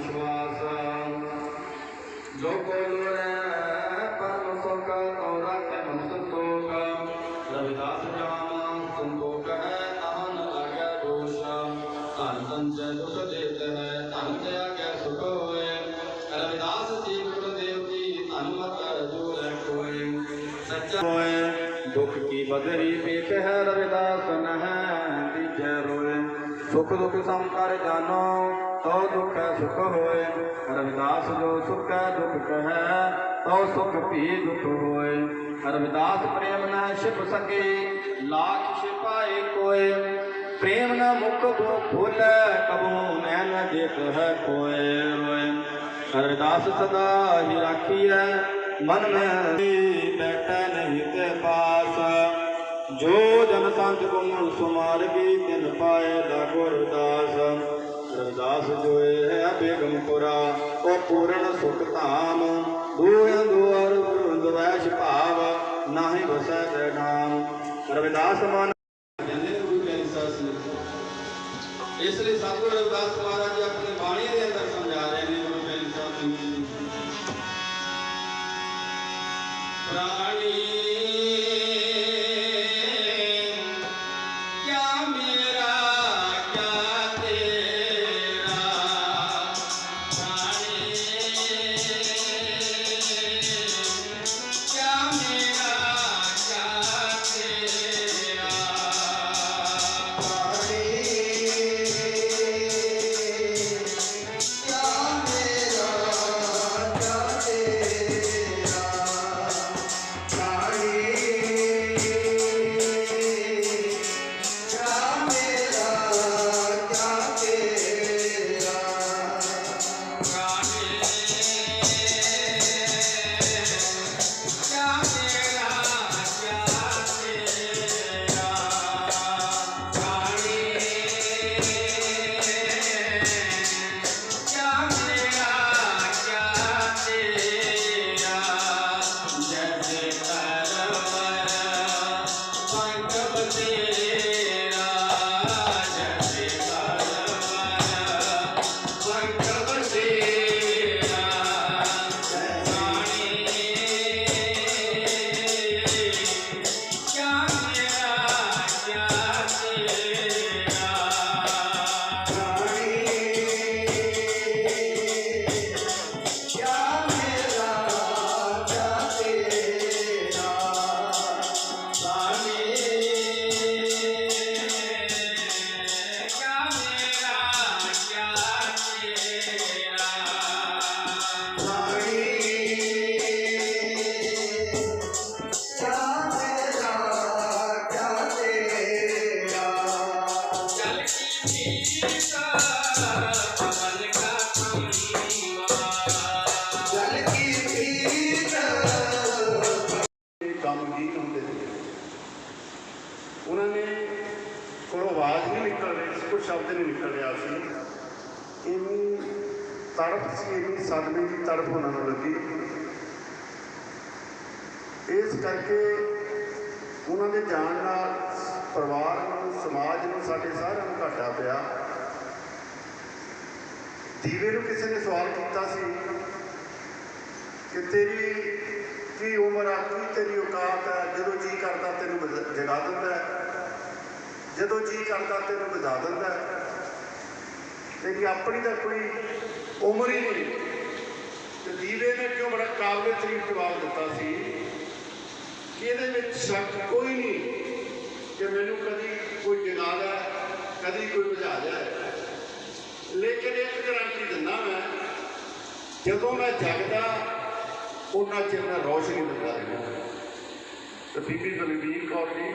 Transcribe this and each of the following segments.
ਵਿਸ਼ਵਾਸ। ਜੋ ਕੋ ਲੋੜੈ ਪਰਮ ਸੁਖ ਤੋ ਰਾਖੈ ਸੰਤੋਖ ਰਵਿਦਾਸ ਜਾਮ ਸੰਤੋਖ ਹੈ ਅਹਨ ਲਾਗੈ ਦੋਸ਼। ਧਨ ਸੰਚੈ ਦੁਖ ਦੇਤ ਹੈ ਧਨ ਤੇ ਸੁਖ ਹੋਏ। ਰਵਿਦਾਸ ਜੀ ਗੁਰੂ ਦੇਵ ਧਨ ਮਤ ਜੋ ਰਹਿ ਕੋਏ ਸੱਚਾ ਹੋਏ, ਦੁਖ ਕੀ ਬਦਰੀ ਵੇਖ ਹੈ ਰਵਿਦਾਸ ਨਹਿ, ਤੀਜੈ ਰੋਏ। ਸੁਖ ਦੁਖ ਸੰਕਾਰ ਜਾਨੋ ਤਉ ਦੁਖ ਹੈ ਸੁਖ ਹੋਏ ਰਵਿਦਾਸ ਜੋ ਸੁਖ ਹੈ ਦੁਖ ਕਹੈ ਤਉ ਸੁਖ ਭੀ ਦੁਖ ਹੋਏ। ਰਵਿਦਾਸ ਪ੍ਰੇਮ ਨਾ ਛਿਪ ਸਕੇ, ਲਾਖ ਛਿਪਾਏ ਕੋਏ। ਪ੍ਰੇਮ ਨਾ ਮੁਖ ਬੋ ਭੁਲੈ, ਕਬੂ ਮੈਂ ਨ ਦੇਖ ਹੈ ਕੋਏ ਰੋਏ। ਰਵਿਦਾਸ ਸਦਾ ਹੀ ਰਾਖੀਐ, ਮਨ ਮੈਂ ਬੈਠੈ ਨਹੀਂ ਤੇ ਪਾਸ। ਜੋ ਜਨ ਸੰਤ ਗੁਣ ਸੁਮਾਰਗੀ ਤਿਨ ਪਾਏ ਦਾ ਗੁਰਦਾਸ। ਰਵਿਦਾਸ ਜੋਏ ਹੈ ਬੇਗਮਪੁਰਾ, ਉਹ ਪੂਰਨ ਸੁਖ ਧਾਮ। ਦੂਰ ਦੁਆਰ ਗੁਰੂ ਦਵੈਸ਼ ਭਾਵ, ਨਾਹੀ ਵਸੈ ਤੇ ਨਾਮ। ਰਵਿਦਾਸ ਮਨ ਕਹਿੰਦੇ ਗੁਰੂ ਪਿਆਰੀ ਸਾਹਿਬ ਇਸ ਲਈ ਸਤਿਗੁਰੂ ਰਵਿਦਾਸ ਮਹਾਰਾਜ ਜੀ ਆਪਣੀ ਬਾਣੀ ਦੇ ਅੰਦਰ ਸਮਝਾ ਰਹੇ ਨੇ, ਗੁਰੂ ਪਿਆਰੀ ਸਾਹਿਬ ਜੀ। ਪ੍ਰਾਣੀ ਉਹਨਾਂ ਨੇ ਕੋਲੋਂ ਆਵਾਜ਼ ਨਹੀਂ ਨਿਕਲ ਰਹੀ ਸੀ ਕੋਈ ਸ਼ਬਦ ਨਹੀਂ ਨਿਕਲ ਰਿਹਾ ਸੀ। ਇੰਨੀ ਤੜਪ ਸੀ, ਇੰਨੀ ਸਦਮੇ ਦੀ ਤੜਪ ਉਹਨਾਂ ਨੂੰ ਲੱਗੀ। ਇਸ ਕਰਕੇ ਉਹਨਾਂ ਦੇ ਜਾਣ ਨਾਲ ਪਰਿਵਾਰ ਨੂੰ ਸਾਡੇ ਸਾਰਿਆਂ ਨੂੰ ਘਾਟਾ ਪਿਆ। ਦੀਵੇ ਨੂੰ ਕਿਸੇ ਨੇ ਸਵਾਲ ਕੀਤਾ ਸੀ ਕਿ ਤੇਰੀ ਕੀ ਉਮਰ ਆ, ਕੀ ਤੇਰੀ ਔਕਾਤ ਹੈ ਜਦੋਂ ਜੀ ਕਰਦਾ ਤੈਨੂੰ ਜਗਾ ਦਿੰਦਾ ਜਦੋਂ ਜੀ ਕਰਦਾ ਤੈਨੂੰ ਵਜਾ ਦਿੰਦਾ ਤੇਰੀ ਆਪਣੀ ਤਾਂ ਕੋਈ ਉਮਰ ਹੀ ਨਹੀਂ। ਤੇ ਦੀਵੇ ਨੇ ਕਿਉਂ ਬੜਾ ਕਾਬਲੇ ਤਰੀਕ ਜਵਾਬ ਦਿੱਤਾ ਸੀ ਕਿ ਇਹਦੇ ਵਿੱਚ ਸ਼ੱਕ ਕੋਈ ਨਹੀਂ ਕਿ ਮੈਨੂੰ ਕਦੀ ਕੋਈ ਕਦੀ ਕੋਈ ਬੁਝਾ ਜਾਏ। ਲੇਕਿਨ ਇੱਕ ਗਰੰਟੀ ਦਿੰਦਾ ਮੈਂ, ਜਦੋਂ ਮੈਂ ਜਗਦਾ, ਉਹਨਾਂ ਚਿਰ ਮੈਂ ਰੋਸ਼ਨੀ ਦਿੰਦਾ ਰਿਹਾ ਤੇ ਬੀਬੀ ਬਲਵੀਰ ਕੌਰ ਜੀ,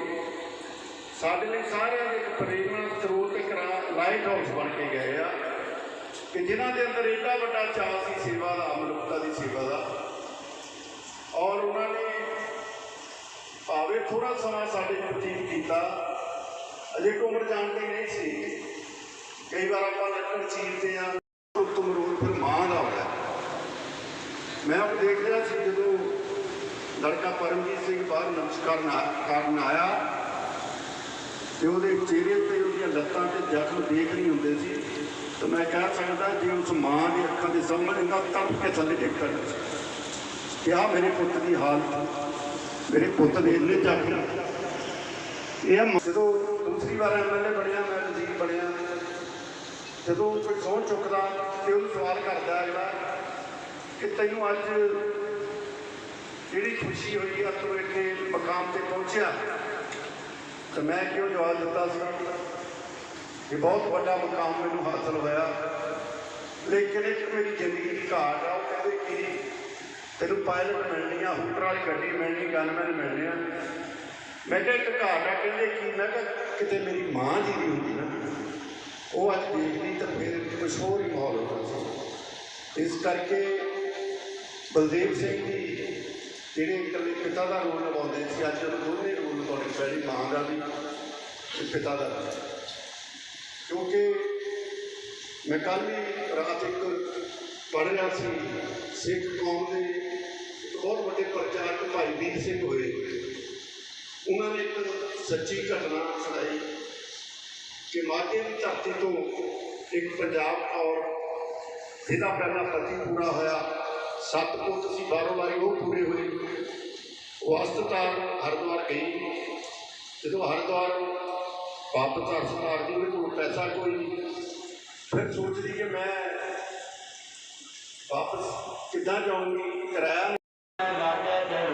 ਸਾਡੇ ਲਈ ਸਾਰਿਆਂ ਦੇ ਇੱਕ ਪ੍ਰੇਰਣਾ ਸਰੋਤ ਕਰਾ ਲਾਈਟ ਹਾਊਸ ਬਣ ਕੇ ਗਏ ਆ ਕਿ ਜਿਨ੍ਹਾਂ ਦੇ ਅੰਦਰ ਏਡਾ ਵੱਡਾ ਚਾਅ ਸੀ ਸੇਵਾ ਦਾ, ਮਨੁੱਖਤਾ ਦੀ ਸੇਵਾ ਦਾ, ਔਰ ਉਹਨਾਂ ਨੇ ਭਾਵੇਂ ਥੋੜਾ ਸਮਾਂ ਸਾਡੇ ਨਾਲ ਬਤੀਤ ਕੀਤਾ ਅਜੇ ਕੋ ਜਾਣਦੇ ਨਹੀਂ ਸੀ। ਕਈ ਵਾਰ ਆਪਾਂ ਲੱਕੜ ਚੀਰਦੇ ਆ ਤੁਮ ਰੋਲ ਫਿਰ ਮਾਂ ਦਾ ਹੋਇਆ। ਮੈਂ ਉਹ ਦੇਖ ਰਿਹਾ ਸੀ ਜਦੋਂ ਲੜਕਾ ਪਰਮਜੀਤ ਸਿੰਘ ਬਾਹਰ ਨਮਸਕਾਰ ਕਰਨ ਆਇਆ ਤੇ ਉਹਦੇ ਚਿਹਰੇ ਤੇ ਉਹਦੀਆਂ ਲੱਤਾਂ ਤੇ ਜ਼ਖਮ ਦੇਖ ਨਹੀਂ ਹੁੰਦੇ ਸੀ। ਤਾਂ ਮੈਂ ਕਹਿ ਸਕਦਾ ਜੇ ਉਸ ਮਾਂ ਦੀ ਅੱਖਾਂ ਦੇ ਸਾਹਮਣੇ ਨਾ ਤੜਪ ਕੇ ਥੱਲੇ ਡਿੱਗ ਪੈਣਾ ਸੀ। ਕਿ ਮੇਰੇ ਪੁੱਤ ਦੀ ਹਾਲਤ, ਮੇਰੇ ਪੁੱਤ ਦੇ ਇੰਨੇ ਜ਼ਖਮ ਇਹ ਜਦੋਂ ਦੂਸਰੀ ਵਾਰ ਐਮਐਲਏ ਬਣਿਆ, ਮੈਂ ਵਜ਼ੀਰ ਬਣਿਆ। ਜਦੋਂ ਕੋਈ ਸਹੁੰ ਚੁੱਕਦਾ ਤੇ ਉਹਨੂੰ ਸਵਾਲ ਕਰਦਾ ਅਗਲਾ ਕਿ ਤੈਨੂੰ ਅੱਜ ਜਿਹੜੀ ਖੁਸ਼ੀ ਹੋਈ ਆ ਤੂੰ ਇੱਥੇ ਮਕਾਮ ਤੇ ਪਹੁੰਚਿਆ। ਤਾਂ ਮੈਂ ਕਿਉਂ ਜਵਾਬ ਦਿੱਤਾ ਸੀ? ਕਿ ਬਹੁਤ ਵੱਡਾ ਮਕਾਮ ਮੈਨੂੰ ਹਾਸਲ ਹੋਇਆ। ਲੇਕਿਨ ਇੱਕ ਮੇਰੀ ਜ਼ਿੰਦਗੀ ਦੀ ਘਾਟ ਆ, ਉਹ ਕਹਿੰਦੇ ਕਿ ਤੈਨੂੰ ਪਾਇਲਟ ਮਿਲਣੀ ਆ, ਹੂਟਰ ਵਾਲੀ ਗੱਡੀ ਮਿਲਣੀ ਗਨਮੈਨ ਮਿਲਣੇ ਆ। ਮੈਂ ਕਿਹਾ ਇੱਕ ਘਾਟ ਆ, ਕਹਿੰਦੇ ਕੀ ਮੈਂ ਕਿਹਾ ਕਿਤੇ ਮੇਰੀ ਮਾਂ ਜੀ ਵੀ ਹੁੰਦੀ ਨਾ। ਉਹ ਅੱਜ ਦੇਖਦੀ ਤਾਂ ਫਿਰ ਕੁਛ ਹੋਰ ਹੀ ਮਾਹੌਲ ਹੁੰਦਾ ਸੀ। ਇਸ ਕਰਕੇ ਬਲਦੇਵ ਸਿੰਘ ਜੀ, ਜਿਹੜੇ ਇਕੱਲੇ ਪਿਤਾ ਦਾ ਰੋਲ ਨਿਭਾਉਂਦੇ ਸੀ, ਅੱਜ ਉਹ ਦੋਨੇ ਰੋਲ ਨਿਭਾਉਣੇ ਪੈਣੀ ਮਾਂ ਦਾ ਵੀ ਤੇ ਪਿਤਾ ਦਾ ਵੀ। ਕਿਉਂਕਿ ਮੈਂ ਕੱਲ੍ਹ ਵੀ ਰਾਤ ਇੱਕ ਪੜ੍ਹ ਰਿਹਾ ਸੀ, ਸਿੱਖ ਕੌਮ ਦੇ ਬਹੁਤ ਵੱਡੇ ਪ੍ਰਚਾਰਕ ਭਾਈ ਵੀਰ ਸਿੰਘ ਹੋਏ ਸੱਚੀ ਘਟਨਾ ਸੁਣਾਈ ਕਿ ਮਾਝੇ ਦੀ ਧਰਤੀ ਤੋਂ ਇੱਕ ਪੰਜਾਬ ਔਰ ਜਿਹਦਾ ਪਹਿਲਾ ਪਤੀ ਪੂਰਾ ਹੋਇਆ, ਸੱਤ ਪੁੱਤ ਸੀ, ਬਾਰੋ ਵਾਰੀ ਉਹ ਪੂਰੇ ਹੋਏ। ਉਹ ਹਸਪਤਾਲ ਹਰਿਦੁਆਰ ਗਈ। ਜਦੋਂ ਹਰਿਦੁਆਰ ਵਾਪਸ ਅਰਸ ਮਾਰਦੀ ਉਹਦੇ ਕੋਲ ਪੈਸਾ ਕੋਈ ਨਹੀਂ। ਫਿਰ ਸੋਚਦੀ ਕਿ ਮੈਂ ਵਾਪਸ ਕਿੱਦਾਂ ਜਾਊਂਗੀ? ਕਿਰਾਇਆ ਲਾਗੇ